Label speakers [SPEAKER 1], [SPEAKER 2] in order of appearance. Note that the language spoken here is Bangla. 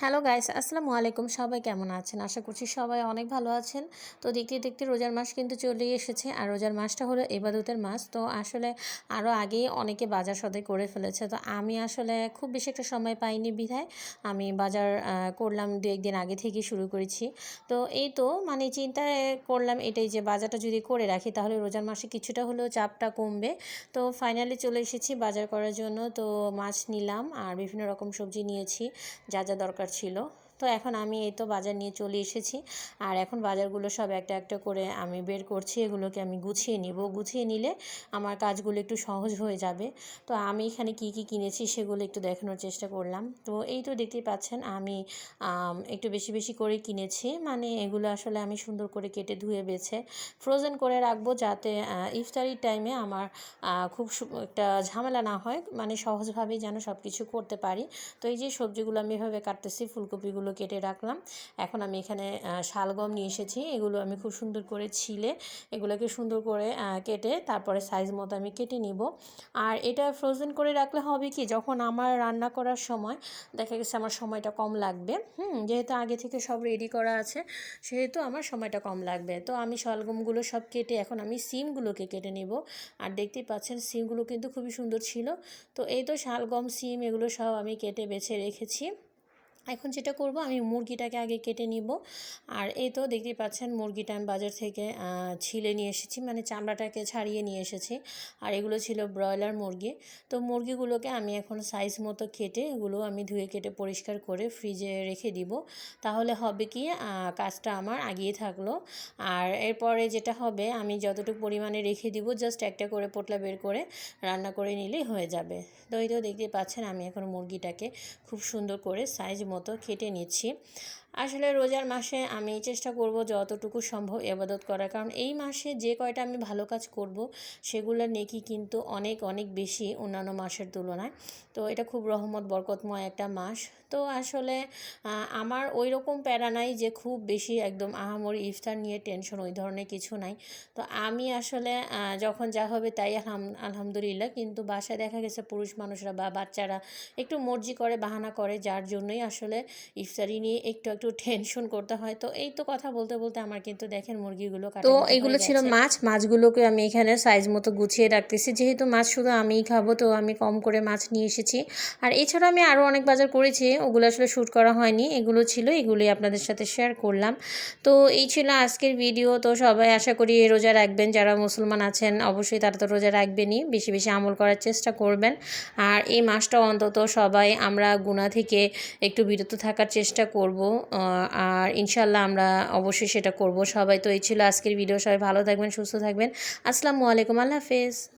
[SPEAKER 1] হ্যালো গাইস আসসালামু আলাইকুম সবাই কেমন আছেন? আশা করছি সবাই অনেক ভালো আছেন। তো দেখতে দেখতে রোজার মাস কিন্তু চলেই এসেছে। আর রোজার মাসটা হলো এবাদতের মাস। তো আসলে আরও আগেই অনেকে বাজার সদাই করে ফেলেছে। তো আমি আসলে খুব বেশি একটা সময় পাইনি বিধায়। আমি বাজার করলাম দু একদিন আগে থেকে শুরু করেছি। তো এই তো মানে চিন্তা করলাম এটাই যে বাজারটা যদি করে রাখি, তাহলে রোজার মাসে কিছুটা হলেও চাপটা কমবে। তো ফাইনালি চলে এসেছি বাজার করার জন্য। তো মাছ নিলাম আর বিভিন্ন রকম সবজি নিয়েছি। যা যা দরকার ছিল। তো এখন আমি এই তো বাজার নিয়ে চলে এসেছি। আর এখন বাজারগুলো সব একটা একটা করে আমি বের করছি, এগুলোকে আমি গুছিয়ে নিব। গুছিয়ে নিলে আমার কাজগুলো একটু সহজ হয়ে যাবে। তো আমি এখানে কি কি কিনেছি সেগুলো একটু দেখানোর চেষ্টা করলাম। তো এই তো দেখতেই পাচ্ছেন আমি একটু বেশি বেশি করে কিনেছি। মানে এগুলো আসলে আমি সুন্দর করে কেটে ধুয়ে বেছে ফ্রোজেন করে রাখব যাতে ইফতারির টাইমে আমার খুব একটা ঝামেলা না হয়। মানে সহজভাবেই যেন সব কিছু করতে পারি। তো এই যে সবজিগুলো আমি এভাবে কাটতেছি, ফুলকপিগুলো কেটে রাখলাম। এখন আমি এখানে শালগম নিয়ে এসেছি। এগুলো আমি খুব সুন্দর করে ছিলে। এগুলোকে সুন্দর করে কেটে তারপরে সাইজ মতো আমি কেটে নিব। আর এটা ফ্রোজেন করে রাখলে হবে কি, যখন আমার রান্না করার সময়, দেখা গেছে আমার সময়টা কম লাগবে। হুম, যেহেতু আগে থেকে সব রেডি করা আছে, সেহেতু আমার সময়টা কম লাগবে। তো আমি শালগমগুলো সব কেটে এখন আমি সিমগুলোকে কেটে নিব। আর দেখতেই পাচ্ছেন, সিমগুলো কিন্তু খুবই সুন্দর ছিল। তো এই তো শালগম, সিম এগুলো সব আমি কেটে বেছে রেখেছি। এখন যেটা করব, আমি মুরগিটাকে আগে কেটে নিব। আর এই তো দেখতেই পাচ্ছেন মুরগিটা আমি বাজার থেকে ছিলে নিয়ে এসেছি মানে চামড়াটাকে ছাড়িয়ে নিয়ে এসেছি। আর এগুলো ছিল ব্রয়লার মুরগি। তো মুরগিগুলোকে আমি এখন সাইজ মতো কেটে, এগুলো আমি ধুয়ে কেটে পরিষ্কার করে ফ্রিজে রেখে দিব। তাহলে হবে কি কাজটা আমার আগিয়ে থাকল। আর এরপরে যেটা হবে, আমি যতটুকু পরিমাণে রেখে দিব জাস্ট একটা করে পোটলা বের করে রান্না করে নিলেই হয়ে যাবে। তো এই তো দেখতে পাচ্ছেন, আমি এখন মুরগিটাকে খুব সুন্দর করে সাইজ মতো কেটে নিচ্ছি। আসলে রোজার মাসে আমি চেষ্টা করব যতটুকু সম্ভব এবাদত করার। কারণ এই মাসে যে কয়টা আমি ভালো কাজ করব সেগুলোর নেকি কিন্তু অনেক অনেক বেশি অন্যান্য মাসের তুলনায়। তো এটা খুব রহমত, বরকতময় একটা মাস। তো আসলে আমার ওই রকম প্যারা নাই যে খুব বেশি একদম আহামরি ইফতার নিয়ে টেনশন, ওই ধরনের কিছু নাই। তো আমি আসলে যখন যা হবে তাই আলহামদুলিল্লাহ। কিন্তু বাসায় দেখা গেছে পুরুষ মানুষরা বা বাচ্চারা একটু মর্জি করে, বাহানা করে, যার জন্যই আসলে ইফতারি নিয়ে একটু একটু টেনশন করতে হয়। তো এই তো কথা বলতে বলতে আমার কিন্তু দেখেন মুরগিগুলো তো এগুলো ছিল মাছ। মাছগুলোকে আমি এখানে সাইজ মতো গুছিয়ে রাখতেছি। যেহেতু মাছ শুধু আমিই খাব তো আমি কম করে মাছ নিয়ে এসেছি। আর এছাড়া আমি আরও অনেক বাজার করেছি। ওগুলো আসলে শ্যুট করা হয়নি। এগুলো ছিল এগুলোই আপনাদের সাথে শেয়ার করলাম। তো এই ছিল আজকের ভিডিও তো সবাই আশা করি রোজা রাখবেন। যারা মুসলমান আছেন অবশ্যই তারা তো রোজা রাখবেনই। বেশি বেশি আমল করার চেষ্টা করবেন। আর এই মাসটা অন্তত সবাই আমরা গুণা থেকে একটু বিরত থাকার চেষ্টা করব। আর ইনশাল্লাহ আমরা অবশ্যই সেটা করব। সবাই তো এই ছিল আজকের ভিডিও। সবাই ভালো থাকবেন, সুস্থ থাকবেন। আসসালামু আলাইকুম। আল্লাহ হাফেজ।